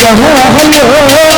চলো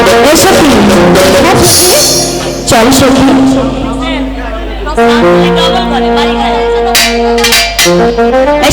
ও সখী চল সখী। এই